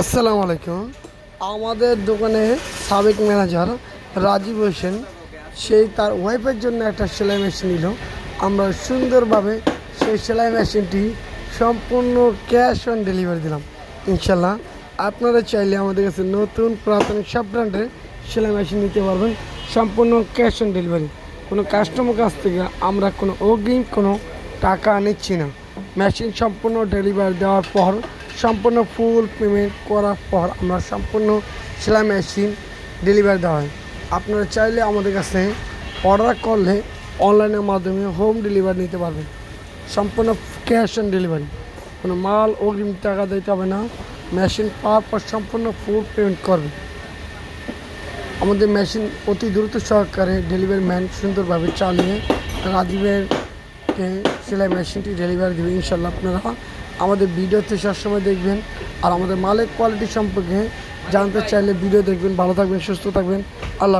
আসসালামু আলাইকুম। আমাদের দোকানে সাবেক ম্যানেজার রাজীব হোসেন, সেই তার ওয়াইফের জন্য একটা সেলাই মেশিন নিল। আমরা সুন্দরভাবে সেই সেলাই মেশিনটি সম্পূর্ণ ক্যাশ অন ডেলিভারি দিলাম। ইনশাল্লাহ আপনারা চাইলে আমাদের কাছে নতুন পুরাতন সব ব্র্যান্ডের সেলাই মেশিন নিতে পারবেন, সম্পূর্ণ ক্যাশ অন ডেলিভারি কোনো কাস্টমার কাছ থেকে আমরা কোনো অগ্রিম কোনো টাকা নিচ্ছি না। মেশিন সম্পূর্ণ ডেলিভারি দেওয়ার পর সম্পূর্ণ ফুল পেমেন্ট করার পর আমরা সম্পূর্ণ সেলাই মেশিন ডেলিভারি দেওয়া হয়। আপনারা চাইলে আমাদের কাছে অর্ডার করলে অনলাইনের মাধ্যমে হোম ডেলিভারি নিতে পারবেন। সম্পূর্ণ ক্যাশ অন ডেলিভারি কোনো মাল অগ্রিম টাকা দিতে হবে না। মেশিন পাওয়ার পর সম্পূর্ণ ফুল পেমেন্ট করবে আমাদের মেশিন অতি দ্রুত সহকারে ডেলিভারি ম্যান সুন্দরভাবে চালিয়ে রাজীবের সেলাই মেশিনটি ডেলিভারি দেবে। ইনশাল্লাহ আপনারা আমাদের ভিডিওতে সবসময় দেখবেন। আর আমাদের মালের কোয়ালিটি সম্পর্কে জানতে চাইলে ভিডিও দেখবেন। ভালো থাকবেন, সুস্থ থাকবেন। আল্লাহ।